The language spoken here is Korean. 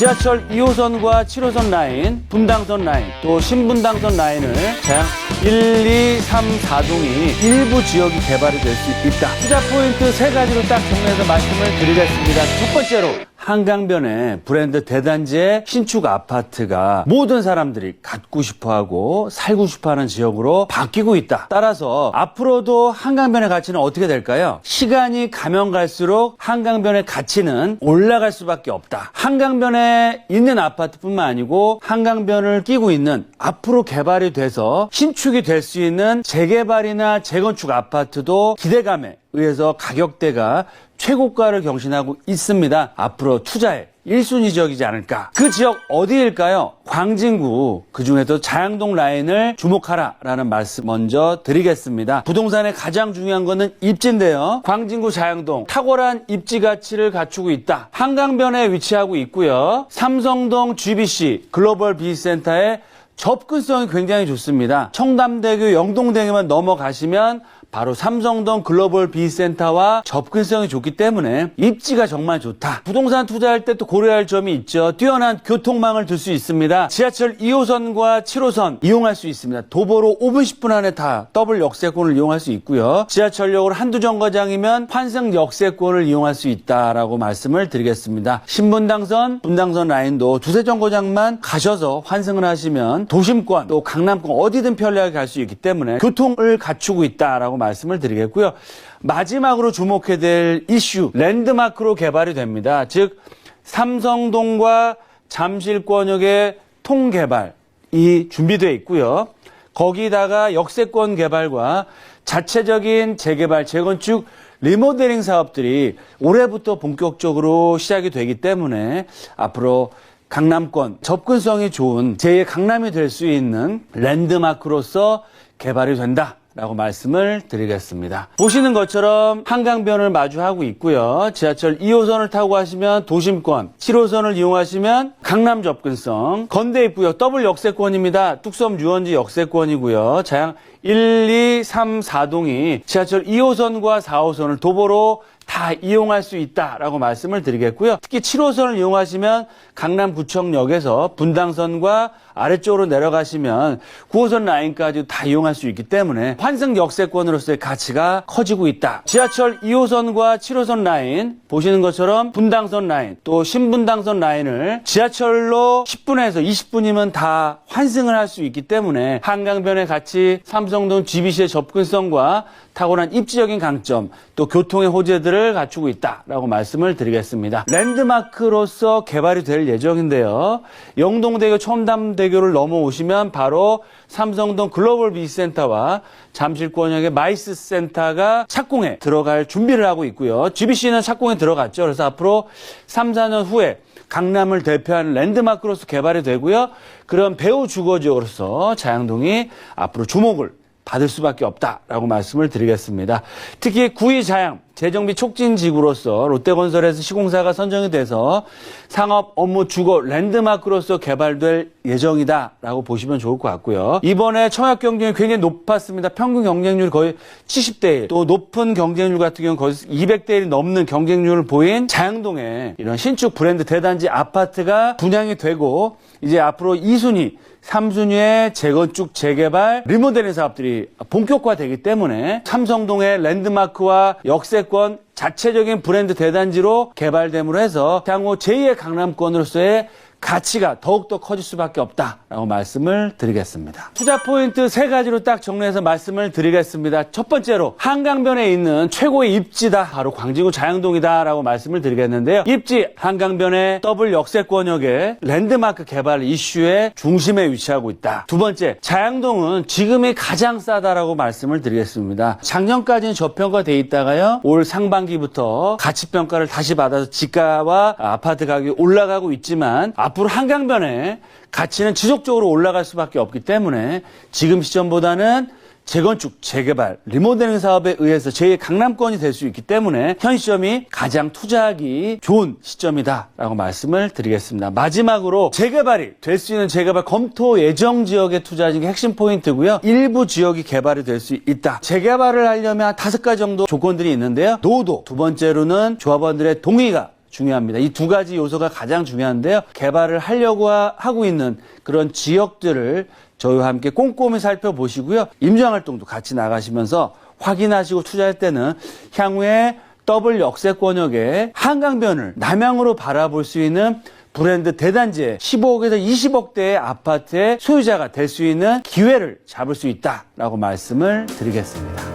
지하철 2호선과 7호선 라인, 분당선 라인, 또 신분당선 라인을 자 1, 2, 3, 4동이 일부 지역이 개발이 될 수 있다. 투자 포인트 세 가지로 딱 정리해서 말씀을 드리겠습니다. 첫 번째로 한강변에 브랜드 대단지의 신축 아파트가 모든 사람들이 갖고 싶어 하고 살고 싶어 하는 지역으로 바뀌고 있다. 따라서 앞으로도 한강변의 가치는 어떻게 될까요? 시간이 가면 갈수록 한강변의 가치는 올라갈 수밖에 없다. 한강변에 있는 아파트뿐만 아니고 한강변을 끼고 있는 앞으로 개발이 돼서 신축이 될 수 있는 재개발이나 재건축 아파트도 기대감에 의해서 가격대가 최고가를 경신하고 있습니다. 앞으로 투자에 1순위 지역이지 않을까. 그 지역 어디일까요? 광진구, 그 중에도 자양동 라인을 주목하라라는 말씀 먼저 드리겠습니다. 부동산의 가장 중요한 거는 입지인데요. 광진구 자양동, 탁월한 입지 가치를 갖추고 있다. 한강변에 위치하고 있고요. 삼성동 GBC 글로벌 비센터의 접근성이 굉장히 좋습니다. 청담대교, 영동대교만 넘어가시면 바로 삼성동 글로벌 비센터와 접근성이 좋기 때문에 입지가 정말 좋다. 부동산 투자할 때 또 고려할 점이 있죠. 뛰어난 교통망을 들 수 있습니다. 지하철 2호선과 7호선 이용할 수 있습니다. 도보로 5분 10분 안에 다 더블 역세권을 이용할 수 있고요. 지하철역으로 한두 정거장이면 환승 역세권을 이용할 수 있다라고 말씀을 드리겠습니다. 신분당선, 분당선 라인도 두세 정거장만 가셔서 환승을 하시면 도심권 또 강남권 어디든 편리하게 갈 수 있기 때문에 교통을 갖추고 있다라고 말씀을 드리겠고요. 마지막으로 주목해야 될 이슈 랜드마크로 개발이 됩니다. 즉 삼성동과 잠실권역의 통개발이 준비되어 있고요. 거기다가 역세권 개발과 자체적인 재개발, 재건축, 리모델링 사업들이 올해부터 본격적으로 시작이 되기 때문에 앞으로 강남권 접근성이 좋은 제2의 강남이 될 수 있는 랜드마크로서 개발이 된다. 라고 말씀을 드리겠습니다. 보시는 것처럼 한강변을 마주하고 있고요. 지하철 2호선을 타고 가시면 도심권, 7호선을 이용하시면 강남 접근성, 건대 있고요. 더블 역세권입니다. 뚝섬 유원지 역세권이고요. 자양 1, 2, 3, 4동이 지하철 2호선과 4호선을 도보로 다 이용할 수 있다라고 말씀을 드리겠고요. 특히 7호선을 이용하시면 강남구청역에서 분당선과 아래쪽으로 내려가시면 9호선 라인까지 다 이용할 수 있기 때문에 환승 역세권으로서의 가치가 커지고 있다. 지하철 2호선과 7호선 라인 보시는 것처럼 분당선 라인 또 신분당선 라인을 지하철로 10분에서 20분이면 다 환승을 할 수 있기 때문에 한강변의 가치, 삼성동 GBC의 접근성과 탁월한 입지적인 강점, 또 교통의 호재들을 갖추고 있다라고 말씀을 드리겠습니다. 랜드마크로서 개발이 될 예정인데요. 영동대교 첨담대교를 넘어오시면 바로 삼성동 글로벌 비센터와 잠실권역의 마이스 센터가 착공에 들어갈 준비를 하고 있고요. GBC는 착공에 들어갔죠. 그래서 앞으로 3, 4년 후에 강남을 대표하는 랜드마크로서 개발이 되고요. 그런 배우 주거 지역으로서 자양동이 앞으로 주목을 받을 수밖에 없다라고 말씀을 드리겠습니다. 특히 구이 자양 재정비 촉진 지구로서 롯데건설에서 시공사가 선정이 돼서 상업 업무 주거 랜드마크로서 개발될 예정이다라고 보시면 좋을 것 같고요. 이번에 청약 경쟁이 굉장히 높았습니다. 평균 경쟁률 거의 70대 1. 또 높은 경쟁률 같은 경우는 거의 200대 1이 넘는 경쟁률을 보인 자양동에 이런 신축 브랜드 대단지 아파트가 분양이 되고 이제 앞으로 2순위 3순위의 재건축, 재개발, 리모델링 사업들이 본격화되기 때문에 삼성동의 랜드마크와 역세 권 자체적인 브랜드 대단지로 개발됨으로 해서 향후 제2의 강남권으로서의 가치가 더욱더 커질 수밖에 없다라고 말씀을 드리겠습니다. 투자 포인트 세 가지로 딱 정리해서 말씀을 드리겠습니다. 첫 번째로 한강변에 있는 최고의 입지다. 바로 광진구 자양동이다라고 말씀을 드리겠는데요. 입지 한강변의 더블 역세권역의 랜드마크 개발 이슈의 중심에 위치하고 있다. 두 번째 자양동은 지금이 가장 싸다라고 말씀을 드리겠습니다. 작년까지는 저평가돼 있다가요. 올 상반기부터 가치 평가를 다시 받아서 지가와 아파트 가격이 올라가고 있지만 앞으로 한강변의 가치는 지속적으로 올라갈 수밖에 없기 때문에 지금 시점보다는 재건축, 재개발, 리모델링 사업에 의해서 제2의 강남권이 될 수 있기 때문에 현 시점이 가장 투자하기 좋은 시점이다라고 말씀을 드리겠습니다. 마지막으로 재개발이 될 수 있는 재개발 검토 예정 지역에 투자하는 게 핵심 포인트고요. 일부 지역이 개발이 될 수 있다. 재개발을 하려면 한 다섯 가지 정도 조건들이 있는데요. 노도, 두 번째로는 조합원들의 동의가 중요합니다. 이 두 가지 요소가 가장 중요한데요. 개발을 하려고 하- 하고 있는 그런 지역들을 저희와 함께 꼼꼼히 살펴보시고요. 임장 활동도 같이 나가시면서 확인하시고 투자할 때는 향후에 더블 역세 권역의 한강변을 남향으로 바라볼 수 있는 브랜드 대단지의 15억에서 20억대의 아파트의 소유자가 될 수 있는 기회를 잡을 수 있다라고 말씀을 드리겠습니다.